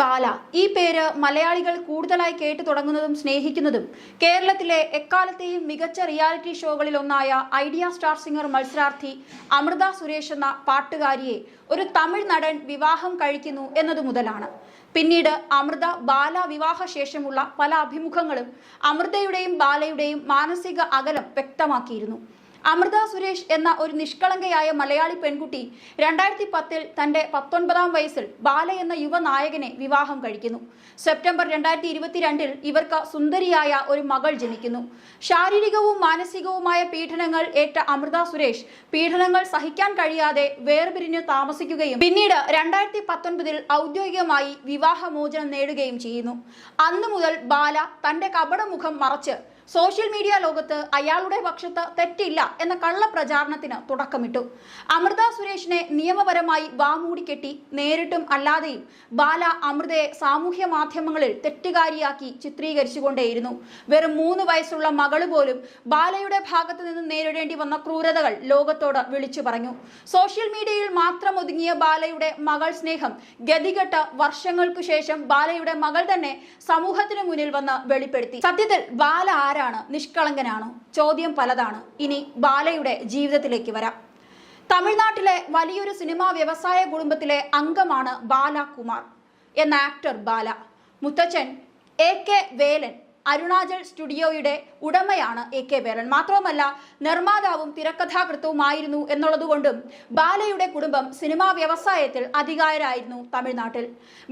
ബാല. ഈ പേര് മലയാളികൾ കൂടുതലായി കേട്ടു തുടങ്ങുന്നതും സ്നേഹിക്കുന്നതും. കേരളത്തിലെ എക്കാലത്തെയും മികച്ച റിയാലിറ്റി ഷോകളിൽ ഒന്നായ ഐഡിയ സ്റ്റാർ സിംഗർ മത്സരാർത്ഥി അമൃത സുരേഷ് എന്ന പാട്ടുകാരിയെ ഒരു തമിഴ് നടൻ വിവാഹം കഴിക്കുന്നു എന്നതു മുതലാണ്. പിന്നീട് അമൃത ബാല വിവാഹ ശേഷമുള്ള പല അഭിമുഖങ്ങളും അമൃതയുടെയും ബാലയുടെയും മാനസിക അകലം വ്യക്തമാക്കിയിരുന്നു. അമൃത സുരേഷ് എന്ന ഒരു നിഷ്കളങ്കയായ മലയാളി പെൺകുട്ടി രണ്ടായിരത്തി പത്തിൽ തന്റെ പത്തൊൻപതാം വയസ്സിൽ ബാല എന്ന യുവനായകനെ വിവാഹം കഴിക്കുന്നു. സെപ്റ്റംബർ രണ്ടായിരത്തി ഇരുപത്തിരണ്ടിൽ ഇവർക്ക് സുന്ദരിയായ ഒരു മകൾ ജനിക്കുന്നു. ശാരീരികവും മാനസികവുമായ പീഡനങ്ങൾ ഏറ്റ അമൃത സുരേഷ് പീഡനങ്ങൾ സഹിക്കാൻ കഴിയാതെ വേർപിരിഞ്ഞ് താമസിക്കുകയും പിന്നീട് രണ്ടായിരത്തി പത്തൊൻപതിൽ ഔദ്യോഗികമായി വിവാഹമോചനം നേടുകയും ചെയ്യുന്നു. അന്നു മുതൽ ബാല തന്റെ കപടമുഖം മറച്ച് സോഷ്യൽ മീഡിയ ലോകത്ത് അയാളുടെ പക്ഷത്ത് തെറ്റില്ല എന്ന കള്ളപ്രചാരണത്തിന് തുടക്കമിട്ടു. അമൃത സുരേഷിനെ നിയമപരമായി വാമൂടിക്കെട്ടി നേരിട്ടും അല്ലാതെയും ബാല അമൃതയെ സാമൂഹ്യ മാധ്യമങ്ങളിൽ തെറ്റുകാരിയാക്കി ചിത്രീകരിച്ചുകൊണ്ടേയിരുന്നു. വെറും മൂന്ന് വയസ്സുള്ള മകൾ പോലും ബാലയുടെ ഭാഗത്ത് നിന്ന് നേരിടേണ്ടി വന്ന ക്രൂരതകൾ ലോകത്തോട് വിളിച്ചു പറഞ്ഞു. സോഷ്യൽ മീഡിയയിൽ മാത്രം ഒതുങ്ങിയ ബാലയുടെ മകൾ സ്നേഹം ഗതികെട്ട വർഷങ്ങൾക്കു ശേഷം ബാലയുടെ മകൾ തന്നെ സമൂഹത്തിന് മുന്നിൽ വന്ന് വെളിപ്പെടുത്തി. സത്യത്തിൽ ബാല ആരാണ്? നിഷ്കളങ്കനാണോ? ചോദ്യം പലതാണ്. ഇനി ബാലയുടെ ജീവിതത്തിലേക്ക് വരാം. തമിഴ്നാട്ടിലെ വലിയൊരു സിനിമാ വ്യവസായ കുടുംബത്തിലെ അംഗമാണ് ബാലകുമാർ. എന്ന ആക്ടർ ബാല. മുത്തച്ഛൻ എ കെ വേലൻ. അരുണാചൽ സ്റ്റുഡിയോയുടെ ഉടമയാണ് എ കെ ബേരൻ മാത്രവുമല്ല നിർമ്മാതാവും തിരക്കഥാകൃത്തുമായിരുന്നു എന്നുള്ളതുകൊണ്ടും ബാലയുടെ കുടുംബം സിനിമാ വ്യവസായത്തിൽ അധികാരായിരുന്നു തമിഴ്നാട്ടിൽ.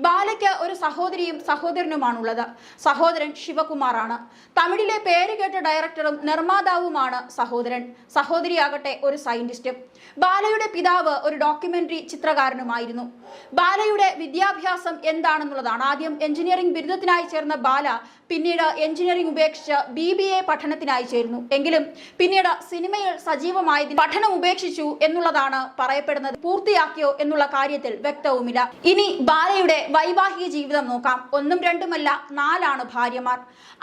ബാലയ്ക്ക് ഒരു സഹോദരിയും സഹോദരനുമാണുള്ളത്. സഹോദരൻ ശിവകുമാറാണ്. തമിഴിലെ പേരുകേട്ട ഡയറക്ടറും നിർമ്മാതാവുമാണ് സഹോദരൻ. സഹോദരിയാകട്ടെ ഒരു സയന്റിസ്റ്റും. ബാലയുടെ പിതാവ് ഒരു ഡോക്യുമെന്ററി ചിത്രകാരനുമായിരുന്നു. ബാലയുടെ വിദ്യാഭ്യാസം എന്താണെന്നുള്ളതാണ് ആദ്യം എഞ്ചിനീയറിംഗ് ബിരുദത്തിനായി ചേർന്ന ബാല പിന്നീട് എഞ്ചിനീയറിംഗ് ഉപേക്ഷിച്ച് ബി ബി എ പഠനത്തിനായി ചേരുന്നു. എങ്കിലും പിന്നീട് സിനിമയിൽ സജീവമായതിന് പഠനം ഉപേക്ഷിച്ചു എന്നുള്ളതാണ് പറയപ്പെടുന്നത്. പൂർത്തിയാക്കിയോ എന്നുള്ള കാര്യത്തിൽ വ്യക്തവുമില്ല. ഇനി ബാലയുടെ വൈവാഹിക ജീവിതം നോക്കാം. ഒന്നും രണ്ടുമല്ല നാലാണ് ഭാര്യമാർ.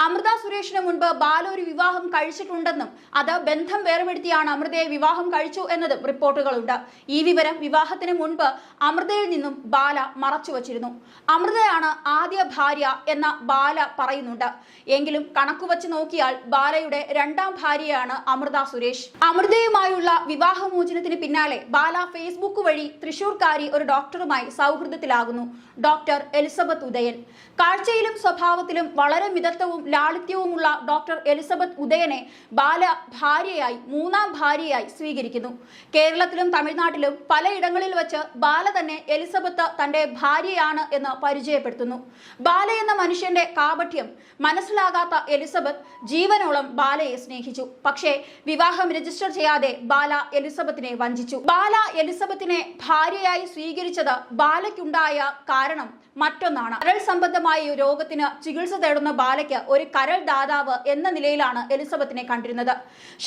അമൃത സുരേഷിന് മുൻപ് ബാല ഒരു വിവാഹം കഴിച്ചിട്ടുണ്ടെന്നും അത് ബന്ധം വേർപെടുത്തിയാണ് അമൃതയെ വിവാഹം കഴിച്ചു എന്നതും റിപ്പോർട്ടുകളുണ്ട്. ഈ വിവരം വിവാഹത്തിന് മുൻപ് അമൃതയിൽ നിന്നും ബാല മറച്ചു വച്ചിരുന്നു അമൃതയാണ് ആദ്യ ഭാര്യ എന്ന ബാല പറയുന്നുണ്ട്. എങ്കിലും കണക്കു വച്ച് നോക്കിയാൽ ബാലയുടെ രണ്ടാം ഭാര്യയാണ് അമൃത സുരേഷ്. അമൃതയുമായുള്ള വിവാഹമോചനത്തിന് പിന്നാലെ ബാല ഫേസ്ബുക്ക് വഴി തൃശൂർക്കാരി ഒരു ഡോക്ടറുമായി സൗഹൃദത്തിലാകുന്നു. Doctor Elizabeth Udayan. കാഴ്ചയിലും സ്വഭാവത്തിലും വളരെ മിതത്വവും ലാളിത്യവുമുള്ള ഡോക്ടർ എലിസബത്ത് ഉദയനെ ബാല ഭാര്യയായി മൂന്നാം ഭാര്യയായി സ്വീകരിക്കുന്നു. കേരളത്തിലും തമിഴ്നാട്ടിലും പലയിടങ്ങളിൽ വെച്ച് ബാല തന്നെ എലിസബത്ത് തന്റെ ഭാര്യയാണ് എന്ന് പരിചയപ്പെടുത്തുന്നു. ബാല എന്ന മനുഷ്യന്റെ കാപഠ്യം മനസ്സിലാകാത്ത എലിസബത്ത് ജീവനോളം ബാലയെ സ്നേഹിച്ചു. പക്ഷേ വിവാഹം രജിസ്റ്റർ ചെയ്യാതെ ബാല എലിസബത്തിനെ വഞ്ചിച്ചു. ബാല എലിസബത്തിനെ ഭാര്യയായി സ്വീകരിച്ചത് ബാലയ്ക്കുണ്ടായ കാരണം മറ്റൊന്നാണ്. കരൾ സംബന്ധമായ രോഗത്തിന് ചികിത്സ തേടുന്ന ബാലയ്ക്ക് ഒരു കരൾ ദാതാവ് എന്ന നിലയിലാണ് എലിസബത്തിനെ കണ്ടിരുന്നത്.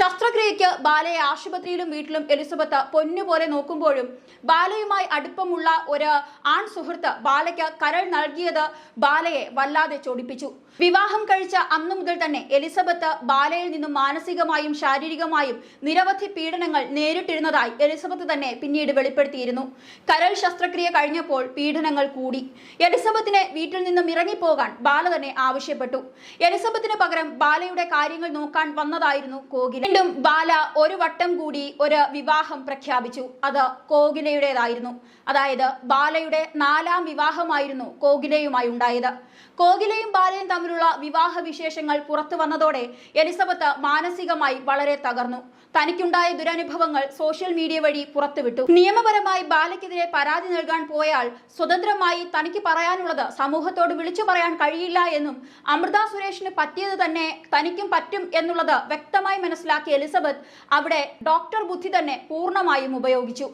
ശസ്ത്രക്രിയയ്ക്ക് ബാലയെ ആശുപത്രിയിലും വീട്ടിലും എലിസബത്ത് പൊന്നുപോലെ നോക്കുമ്പോഴും ബാലയുമായി അടുപ്പമുള്ള ഒരു ആൺ സുഹൃത്ത് ബാലയ്ക്ക് കരൾ നൽകിയത് ബാലയെ വല്ലാതെ ചൊടിപ്പിച്ചു. വിവാഹം കഴിച്ച അന്നു മുതൽ തന്നെ എലിസബത്ത് ബാലയിൽ നിന്നും മാനസികമായും ശാരീരികമായും നിരവധി പീഡനങ്ങൾ നേരിട്ടിരുന്നതായി എലിസബത്ത് തന്നെ പിന്നീട് വെളിപ്പെടുത്തിയിരുന്നു. കരൾ ശസ്ത്രക്രിയ കഴിഞ്ഞപ്പോൾ പീഡനങ്ങൾ കൂടി. എലിസബത്തിനെ വീട്ടിൽ നിന്നും ഇറങ്ങിപ്പോകാൻ ബാല തന്നെ ആവശ്യപ്പെട്ടു. എലിസബത്തിന് പകരം ബാലയുടെ കാര്യങ്ങൾ നോക്കാൻ വന്നതായിരുന്നു കോകില. വീണ്ടും ബാല ഒരു വട്ടം കൂടി ഒരു വിവാഹം പ്രഖ്യാപിച്ചു. അത് കോകിലയുടേതായിരുന്നു. അതായത് ബാലയുടെ നാലാം വിവാഹമായിരുന്നു കോകിലയുമായി ഉണ്ടായത്. കോകിലയും ബാലയും തമ്മിലുള്ള വിവാഹ വിശേഷങ്ങൾ പുറത്തു വന്നതോടെ എലിസബത്ത് മാനസികമായി വളരെ തകർന്നു. തനിക്കുണ്ടായ ദുരനുഭവങ്ങൾ സോഷ്യൽ മീഡിയ വഴി പുറത്തുവിട്ടു. നിയമപരമായി ബാലയ്ക്കെതിരെ പരാതി നൽകാൻ പോയാൽ സ്വതന്ത്രമായി തനിക്ക് പറയാനുള്ളത് സമൂഹത്തോട് വിളിച്ചു പറയാൻ കഴിയില്ല എന്നും അമൃത സുരേഷിന് പറ്റിയത് തന്നെ തനിക്കും പറ്റും എന്നുള്ളത് വ്യക്തമായി മനസ്സിലാക്കിയ എലിസബത്ത് അവിടെ ഡോക്ടർ ബുദ്ധി തന്നെ പൂർണമായും ഉപയോഗിച്ചു.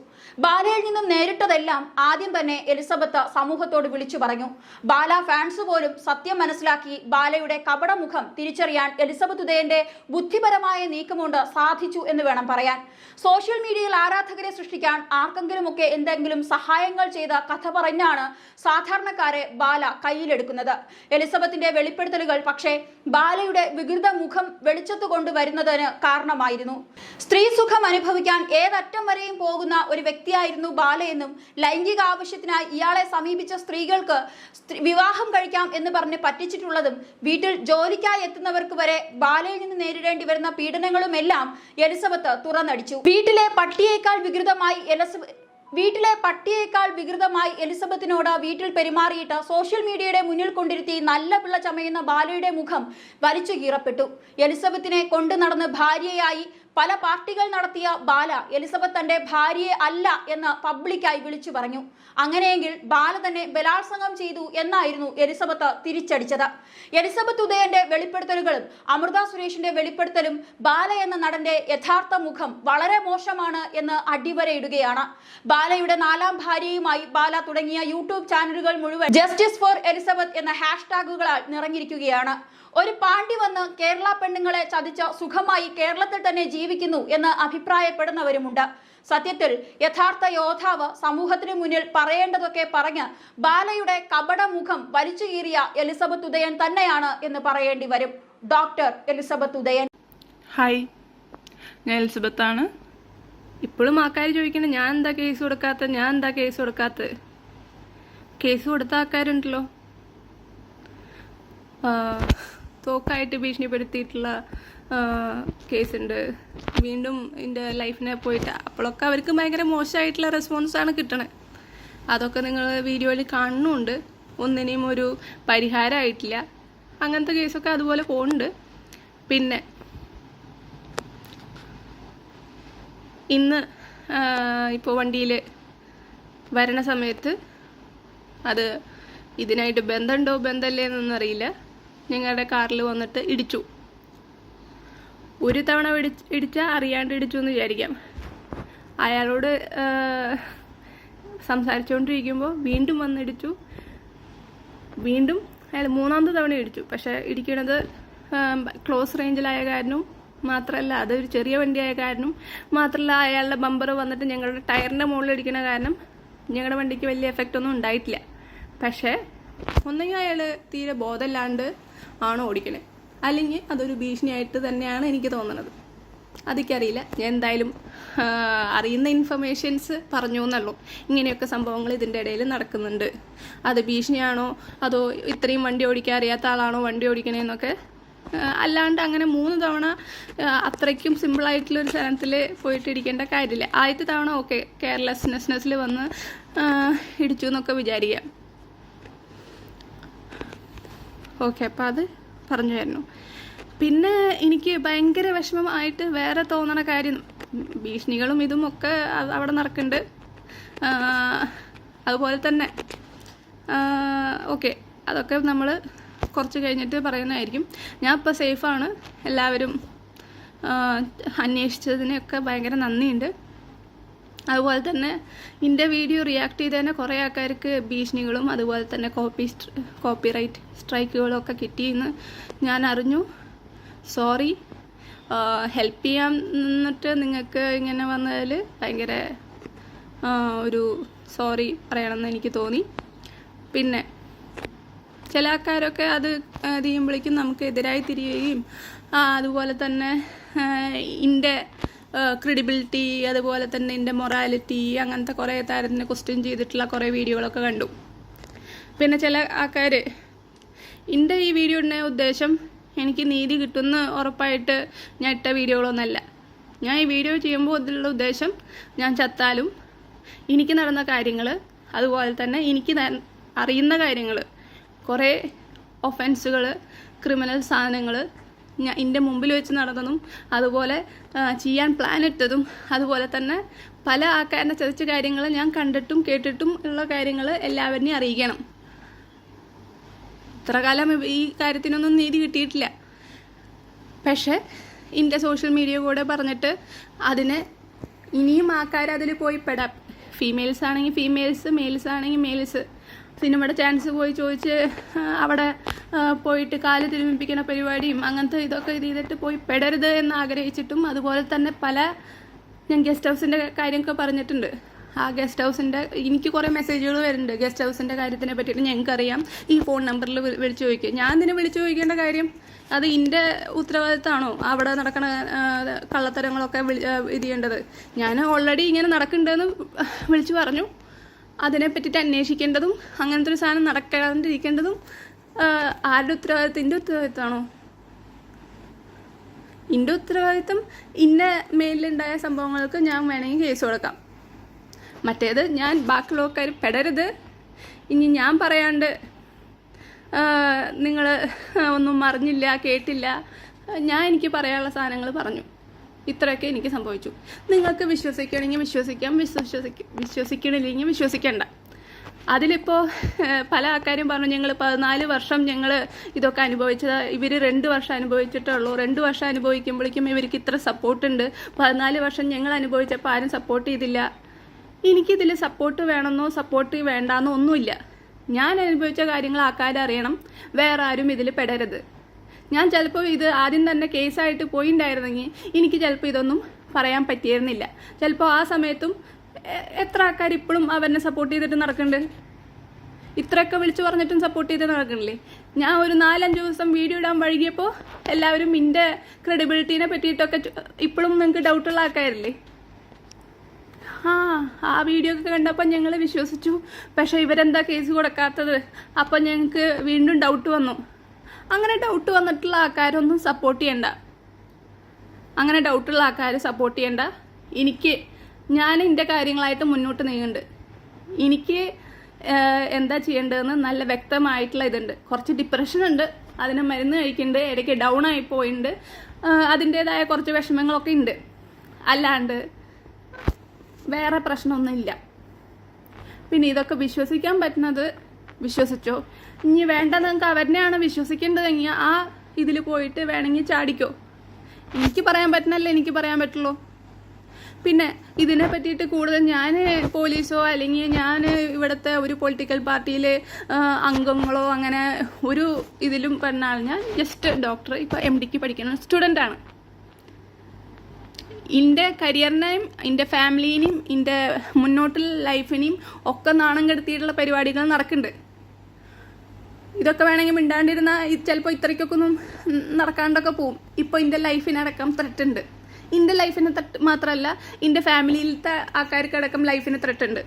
ബാലയിൽ നിന്നും നേരിട്ടതെല്ലാം ആദ്യം തന്നെ എലിസബത്ത് സമൂഹത്തോട് വിളിച്ചു പറഞ്ഞു. ബാല ഫാൻസ് പോലും സത്യം മനസ്സിലാക്കി ബാലയുടെ കപടമുഖം തിരിച്ചറിയാൻ എലിസബത്ത് ഉദയന്റെ ബുദ്ധിപരമായ നീക്കമുണ്ട് സാധിച്ചു എന്ന് വേണം പറയാൻ. സോഷ്യൽ മീഡിയയിൽ ആരാധകരെ സൃഷ്ടിക്കാൻ ആർക്കെങ്കിലുമൊക്കെ എന്തെങ്കിലും സഹായങ്ങൾ ചെയ്ത കഥ പറഞ്ഞാണ് സാധാരണക്കാരെ ബാല കയ്യിലെടുക്കുന്നത്. എലിസബത്തിന്റെ വെളിപ്പെടുത്തലുകൾ പക്ഷേ ബാലയുടെ വികൃത മുഖം വെളിച്ചത്ത് കൊണ്ടുവരുന്നതിന് കാരണമായിരുന്നു. സ്ത്രീ സുഖം അനുഭവിക്കാൻ ഏതറ്റം വരെയും പോകുന്ന ഒരു വ്യക്തിയായിരുന്നു ബാലയെന്നും ലൈംഗിക ആവശ്യത്തിനായി ഇയാളെ സമീപിച്ച സ്ത്രീകൾക്ക് വിവാഹം കഴിക്കാം എന്ന് പറഞ്ഞ് പറ്റിച്ചിട്ടുള്ളതും വീട്ടിൽ ജോലിക്കായി എത്തുന്നവർക്ക് വരെ ബാലയിൽ നിന്ന് നേരിടേണ്ടി വരുന്ന പീഡനങ്ങളുമെല്ലാം എലിസബത്ത് തുറന്നടിച്ചു. വീട്ടിലെ പട്ടിയേക്കാൾ വികൃതമായി എലിസബത്ത് വീട്ടിലെ പട്ടിയേക്കാൾ വികൃതമായി എലിസബത്തിനോട് വീട്ടിൽ പെരുമാറിയിട്ട് സോഷ്യൽ മീഡിയയുടെ മുന്നിൽ കൊണ്ടിരുത്തി നല്ല പിള്ള ചമയുന്ന ബാലയുടെ മുഖം വലിച്ചു കീറപ്പെട്ടു. എലിസബത്തിനെ കൊണ്ടു നടന്ന് ഭാര്യയായി പല പാർട്ടികൾ നടത്തിയ ബാല എലിസബത്ത് തന്റെ ഭാര്യയെ അല്ല എന്ന് പബ്ലിക്കായി വിളിച്ചു പറഞ്ഞു. അങ്ങനെയെങ്കിൽ ബാല തന്നെ ബലാത്സംഗം ചെയ്തു എന്നായിരുന്നു എലിസബത്ത് തിരിച്ചടിച്ചത്. എലിസബത്ത് ഉദയന്റെ വെളിപ്പെടുത്തലുകളും അമൃത സുരേഷിന്റെ വെളിപ്പെടുത്തലും ബാല എന്ന നടന്റെ യഥാർത്ഥ മുഖം വളരെ മോശമാണ് എന്ന് അടിവരയിടുകയാണ്. ബാലയുടെ നാലാം ഭാര്യയുമായി ബാല തുടങ്ങിയ യൂട്യൂബ് ചാനലുകൾ മുഴുവൻ ജസ്റ്റിസ് ഫോർ എലിസബത്ത് എന്ന ഹാഷ്ടാഗുകളാൽ നിറഞ്ഞിരിക്കുകയാണ്. ഒരു പാണ്ടി വന്ന് കേരള പെണ്ണുങ്ങളെ ചതിച്ച സുഖമായി കേരളത്തിൽ തന്നെ ജീവിക്കുന്നു എന്ന് അഭിപ്രായപ്പെടുന്നവരുമുണ്ട്. സത്യത്തിൽ യഥാർത്ഥ യോദ്ധാവ് സമൂഹത്തിന് മുന്നിൽ പറയേണ്ടതൊക്കെ പറഞ്ഞ് ബാലയുടെ കപട മുഖം വലിച്ചു കീറിയ എലിസബത്ത് ഉദയൻ തന്നെയാണ് എന്ന് പറയേണ്ടി വരും. Doctor Elizabeth Udayan. ഹായ് ഞാൻ എലിസബത്ത് ആണ് ഇപ്പോഴും ആൾക്കാർ ചോദിക്കുന്നത് ഞാൻ എന്താ കേസ് കൊടുക്കാത്ത? ഞാൻ എന്താ കേസ് കൊടുക്കാത്ത? കേസ് കൊടുത്ത ആൾക്കാരുണ്ടല്ലോ. തോക്കായിട്ട് ഭീഷണിപ്പെടുത്തിയിട്ടുള്ള കേസ് കേസുണ്ട്. വീണ്ടും എന്റെ ലൈഫിനെ പോയിട്ട് അപ്പോഴൊക്കെ അവർക്ക് ഭയങ്കര മോശമായിട്ടുള്ള റെസ്പോൺസാണ് കിട്ടണത് അതൊക്കെ നിങ്ങൾ വീഡിയോയിൽ കാണുന്നുണ്ട്. ഒന്നിനെയും ഒരു പരിഹാരമായിട്ടില്ല. അങ്ങനത്തെ കേസൊക്കെ അതുപോലെ പോകുന്നുണ്ട് പിന്നെ ഇന്ന് ഇപ്പോൾ വണ്ടിയിൽ വരണ സമയത്ത് അത് ഇതിനായിട്ട് ബന്ധമുണ്ടോ? ബന്ധമല്ലേ എന്നൊന്നും അറിയില്ല. ഞങ്ങളുടെ കാറിൽ വന്നിട്ട് ഇടിച്ചു. ഒരു തവണ ഇടിച്ച് ഇടിച്ചാൽ അറിയാണ്ട് ഇടിച്ചു എന്ന് വിചാരിക്കാം. അയാളോട് സംസാരിച്ചുകൊണ്ടിരിക്കുമ്പോൾ വീണ്ടും വന്നിടിച്ചു വീണ്ടും അയാൾ മൂന്നാമത്തെ തവണ ഇടിച്ചു. പക്ഷേ ഇടിക്കണത് ക്ലോസ് റേഞ്ചിലായ കാരണം മാത്രമല്ല അതൊരു ചെറിയ വണ്ടിയായ കാരണം മാത്രമല്ല അയാളുടെ ബമ്പർ വന്നിട്ട് ഞങ്ങളുടെ ടയറിന്റെ മുകളിൽ ഇടിക്കണ കാരണം ഞങ്ങളുടെ വണ്ടിക്ക് വലിയ എഫക്റ്റ് ഒന്നും ഉണ്ടായിട്ടില്ല. പക്ഷേ ഒന്നെങ്കിൽ അയാൾ തീരെ ബോധമില്ലാണ്ട് ആണ് ഓടിക്കണേ? അല്ലെങ്കിൽ അതൊരു ഭീഷണിയായിട്ട് തന്നെയാണ് എനിക്ക് തോന്നുന്നത് അതൊക്കെയറിയില്ല ഞാൻ എന്തായാലും അറിയുന്ന ഇൻഫർമേഷൻസ് പറഞ്ഞു എന്നുള്ളൂ. ഇങ്ങനെയൊക്കെ സംഭവങ്ങൾ ഇതിന്റെ ഇടയിൽ നടക്കുന്നുണ്ട്. അത് ഭീഷണിയാണോ? അതോ ഇത്രയും വണ്ടി ഓടിക്കാൻ അറിയാത്ത ആളാണോ വണ്ടി ഓടിക്കണേന്നൊക്കെ അല്ലാണ്ട് അങ്ങനെ മൂന്ന് തവണ അത്രയ്ക്കും സിമ്പിളായിട്ടുള്ള ഒരു സ്ഥലത്തിൽ പോയിട്ട് ഇരിക്കേണ്ട കാര്യമില്ല. ആദ്യത്തെ തവണ ഓക്കെ കെയർലെസ്നെസ്നെസ്സിൽ വന്ന് ഇടിച്ചു എന്നൊക്കെ വിചാരിക്കാം ഓക്കെ അപ്പോൾ അത് പറഞ്ഞു തരുന്നു പിന്നെ എനിക്ക് ഭയങ്കര വിഷമമായിട്ട് വേറെ തോന്നണ കാര്യം ഭീഷണികളും ഇതും ഒക്കെ അവിടെ നടക്കുന്നുണ്ട്. അതുപോലെ തന്നെ ഓക്കെ അതൊക്കെ നമ്മൾ കുറച്ച് കഴിഞ്ഞിട്ട് പറയുന്നതായിരിക്കും. ഞാൻ ഇപ്പോൾ സേഫാണ്. എല്ലാവരും അന്വേഷിച്ചതിനൊക്കെ ഭയങ്കര നന്ദിയുണ്ട്. അതുപോലെ തന്നെ എന്റെ വീഡിയോ റിയാക്ട് ചെയ്തതിന് കുറേ ആൾക്കാർക്ക് ഭീഷണികളും അതുപോലെ തന്നെ കോപ്പി കോപ്പിറൈറ്റ് സ്ട്രൈക്കുകളും ഒക്കെ കിട്ടിയെന്ന് ഞാൻ അറിഞ്ഞു. സോറി ഹെൽപ്പ് ചെയ്യാൻ നിന്നിട്ട് നിങ്ങൾക്ക് ഇങ്ങനെ വന്നതിൽ ഭയങ്കര ഒരു സോറി പറയണമെന്ന് എനിക്ക് തോന്നി. പിന്നെ ചില ആൾക്കാരൊക്കെ അത് ചെയ്യുമ്പോഴേക്കും നമുക്ക് എതിരായി തിരിയുകയും അതുപോലെ തന്നെ എന്റെ ക്രെഡിബിലിറ്റി അതുപോലെ തന്നെ എന്റെ മൊറാലിറ്റി അങ്ങനത്തെ കുറേ താരത്തിനെ ക്വസ്റ്റ്യൻ ചെയ്തിട്ടുള്ള കുറേ വീഡിയോകളൊക്കെ കണ്ടു. പിന്നെ ചില ആൾക്കാർ എന്റെ ഈ വീഡിയോയുടെ ഉദ്ദേശം എനിക്ക് നീതി കിട്ടുമെന്ന് ഉറപ്പായിട്ട് ഞാൻ ഇട്ട വീഡിയോകളൊന്നല്ല. ഞാൻ ഈ വീഡിയോ ചെയ്യുമ്പോൾ ഇതിലുള്ള ഉദ്ദേശം ഞാൻ ചത്താലും എനിക്ക് നടന്ന കാര്യങ്ങൾ അതുപോലെ തന്നെ എനിക്ക് അറിയുന്ന കാര്യങ്ങൾ കുറേ ഒഫൻസുകൾ ക്രിമിനൽ സാധനങ്ങൾ ഞാൻ എന്റെ മുമ്പിൽ വെച്ച് നടന്നതും അതുപോലെ ചെയ്യാൻ പ്ലാൻ ഇട്ടതും അതുപോലെ തന്നെ പല ആൾക്കാരനെ ചതിച്ച കാര്യങ്ങൾ ഞാൻ കണ്ടിട്ടും കേട്ടിട്ടും ഉള്ള കാര്യങ്ങൾ എല്ലാവരെയും അറിയിക്കണം. ഇത്ര കാലം ഈ കാര്യത്തിനൊന്നും നീതി കിട്ടിയിട്ടില്ല. പക്ഷേ എന്റെ സോഷ്യൽ മീഡിയ കൂടെ പറഞ്ഞിട്ട് അതിന് ഇനിയും ആൾക്കാർ അതിൽ പോയി പെടാം ഫീമെയിൽസ് ആണെങ്കിൽ ഫീമെയിൽസ് മെയിൽസ് ആണെങ്കിൽ മെയിൽസ് സിനിമയുടെ ചാൻസ് പോയി ചോദിച്ച് അവിടെ പോയിട്ട് കാൽ തിരുമിപ്പിക്കുന്ന പരിപാടിയും അങ്ങനത്തെ ഇതൊക്കെ ഇത് ചെയ്തിട്ട് പോയി പെടരുത് എന്ന് ആഗ്രഹിച്ചിട്ടും അതുപോലെ തന്നെ പല ഞാൻ ഗസ്റ്റ് ഹൗസിന്റെ കാര്യമൊക്കെ പറഞ്ഞിട്ടുണ്ട്. ആ ഗസ്റ്റ് ഹൗസിന്റെ എനിക്ക് കുറേ മെസ്സേജുകൾ വരുന്നുണ്ട് ഗസ്റ്റ് ഹൗസിന്റെ കാര്യത്തിനെ പറ്റിയിട്ട് ഞങ്ങൾക്കറിയാം. ഈ ഫോൺ നമ്പറിൽ വിളിച്ചു ചോദിക്കുക ഞാൻ ഇതിനെ വിളിച്ചു ചോദിക്കേണ്ട കാര്യം അത് ഇന്റെ ഉത്തരവാദിത്തമാണോ? അവിടെ നടക്കണ കള്ളത്തരങ്ങളൊക്കെ വിധിയേണ്ടത് ഞാൻ ഓൾറെഡി ഇങ്ങനെ നടക്കുന്നുണ്ടെന്ന് വിളിച്ചു പറഞ്ഞു. അതിനെ പറ്റിയിട്ട് അന്വേഷിക്കേണ്ടതും അങ്ങനത്തെ ഒരു സാധനം നടക്കാണ്ടിരിക്കേണ്ടതും ആരുടെ ഉത്തരവാദിത്തം? എന്റെ ഉത്തരവാദിത്തമാണോ? എന്റെ ഉത്തരവാദിത്തം ഇന്ന മേലിലുണ്ടായ സംഭവങ്ങൾക്ക് ഞാൻ വേണമെങ്കിൽ കേസ് കൊടുക്കാം. മറ്റേത് ഞാൻ ബാക്കിയുള്ളവർക്കാർ പെടരുത്. ഇനി ഞാൻ പറയാണ്ട് നിങ്ങൾ ഒന്നും അറിഞ്ഞില്ല കേട്ടില്ല. ഞാൻ എനിക്ക് പറയാനുള്ള സാധനങ്ങൾ പറഞ്ഞു. ഇത്രയൊക്കെ എനിക്ക് സംഭവിച്ചു. നിങ്ങൾക്ക് വിശ്വസിക്കണമെങ്കിൽ വിശ്വസിക്കാം വിശ്വസിക്ക വിശ്വസിക്കണില്ലെങ്കിൽ വിശ്വസിക്കണ്ട. അതിലിപ്പോൾ പല ആൾക്കാരും പറഞ്ഞു ഞങ്ങൾ പതിനാല് വർഷം ഞങ്ങൾ ഇതൊക്കെ അനുഭവിച്ചത്. ഇവർ രണ്ട് വർഷം അനുഭവിച്ചിട്ടേ ഉള്ളൂ രണ്ട് വർഷം അനുഭവിക്കുമ്പോഴേക്കും ഇവർക്ക് ഇത്ര സപ്പോർട്ടുണ്ട് പതിനാല് വർഷം ഞങ്ങൾ അനുഭവിച്ചപ്പോൾ ആരും സപ്പോർട്ട് ചെയ്തില്ല. എനിക്കിതിൽ സപ്പോർട്ട് വേണമെന്നോ സപ്പോർട്ട് വേണ്ടാന്നോ ഒന്നുമില്ല. ഞാൻ അനുഭവിച്ച കാര്യങ്ങൾ അറിയണം. വേറെ ആരും ഇതിൽ പെടരുത്. ഞാൻ ചിലപ്പോൾ ഇത് ആദ്യം തന്നെ കേസായിട്ട് പോയിണ്ടായിരുന്നെങ്കിൽ എനിക്ക് ചിലപ്പോൾ ഇതൊന്നും പറയാൻ പറ്റിയിരുന്നില്ല. ചിലപ്പോൾ ആ സമയത്തും എത്ര ആൾക്കാർ ഇപ്പോഴും അവനെ സപ്പോർട്ട് ചെയ്തിട്ട് നടക്കുന്നുണ്ട് ഇത്രയൊക്കെ വിളിച്ചു പറഞ്ഞിട്ടും സപ്പോർട്ട് ചെയ്ത് നടക്കണില്ലേ? ഞാൻ ഒരു നാലഞ്ച് ദിവസം വീഡിയോ ഇടാൻ വഴുകിയപ്പോൾ എല്ലാവരും എന്റെ ക്രെഡിബിലിറ്റീനെ പറ്റിയിട്ടൊക്കെ ഇപ്പോഴും നിങ്ങൾക്ക് ഡൗട്ടുള്ള ആൾക്കാരില്ലേ? ആ ആ വീഡിയോ ഒക്കെ കണ്ടപ്പോൾ ഞങ്ങൾ വിശ്വസിച്ചു. പക്ഷെ ഇവരെന്താ കേസ് കൊടുക്കാത്തത്? അപ്പം ഞങ്ങൾക്ക് വീണ്ടും ഡൗട്ട് വന്നു. അങ്ങനെ ഡൗട്ട് വന്നിട്ടുള്ള ആൾക്കാരൊന്നും സപ്പോർട്ട് ചെയ്യണ്ട. അങ്ങനെ ഡൗട്ടുള്ള ആൾക്കാർ സപ്പോർട്ട് ചെയ്യണ്ട. എനിക്ക് ഞാൻ എന്റെ കാര്യങ്ങളായിട്ട് മുന്നോട്ട് നീങ്ങുന്നുണ്ട് എനിക്ക് എന്താ ചെയ്യേണ്ടതെന്ന് നല്ല വ്യക്തമായിട്ടുള്ള ഇതുണ്ട്. കുറച്ച് ഡിപ്രഷൻ ഉണ്ട്. അതിന് മരുന്ന് കഴിക്കുന്നുണ്ട് ഇടയ്ക്ക് ഡൗൺ ആയി പോയിട്ടുണ്ട് അതിന്റേതായ കുറച്ച് വിഷമങ്ങളൊക്കെ ഉണ്ട് അല്ലാണ്ട് വേറെ പ്രശ്നമൊന്നുമില്ല. പിന്നെ ഇതൊക്കെ വിശ്വസിക്കാൻ പറ്റുന്നത് വിശ്വസിച്ചോ? ഇനി വേണ്ട നിങ്ങൾക്ക് അവരെയാണ് വിശ്വസിക്കേണ്ടതെങ്കിൽ ആ ഇതിൽ പോയിട്ട് വേണമെങ്കിൽ ചാടിക്കോ. എനിക്ക് പറയാൻ പറ്റുന്നല്ലേ എനിക്ക് പറയാൻ പറ്റുള്ളൂ. പിന്നെ ഇതിനെ പറ്റിയിട്ട് കൂടുതൽ ഞാൻ പോലീസോ അല്ലെങ്കിൽ ഞാൻ ഇവിടുത്തെ ഒരു പൊളിറ്റിക്കൽ പാർട്ടിയിലെ അംഗങ്ങളോ അങ്ങനെ ഒരു ഇതിലും പറഞ്ഞാൽ ഞാൻ ജസ്റ്റ് ഡോക്ടർ ഇപ്പോൾ എം ഡിക്ക് പഠിക്കുന്ന സ്റ്റുഡന്റാണ് എന്റെ കരിയറിനെയും എന്റെ ഫാമിലിനെയും എന്റെ മുന്നോട്ടുള്ള ലൈഫിനെയും ഒക്കെ നാണം കെടുത്തിയിട്ടുള്ള പരിപാടികൾ നടക്കുന്നുണ്ട്. ഇതൊക്കെ വേണമെങ്കിൽ മിണ്ടാണ്ടിരുന്ന ചിലപ്പോൾ ഇത്രയ്ക്കൊക്കെ ഒന്നും നടക്കാണ്ടൊക്കെ പോവും. ഇപ്പോൾ എന്റെ ലൈഫിനടക്കം ത്രെറ്റ് ഉണ്ട് എന്റെ ലൈഫിന് മാത്രമല്ല എന്റെ ഫാമിലിയിലത്തെ ആൾക്കാർക്കടക്കം ലൈഫിന് ത്രെട്ട് ഉണ്ട്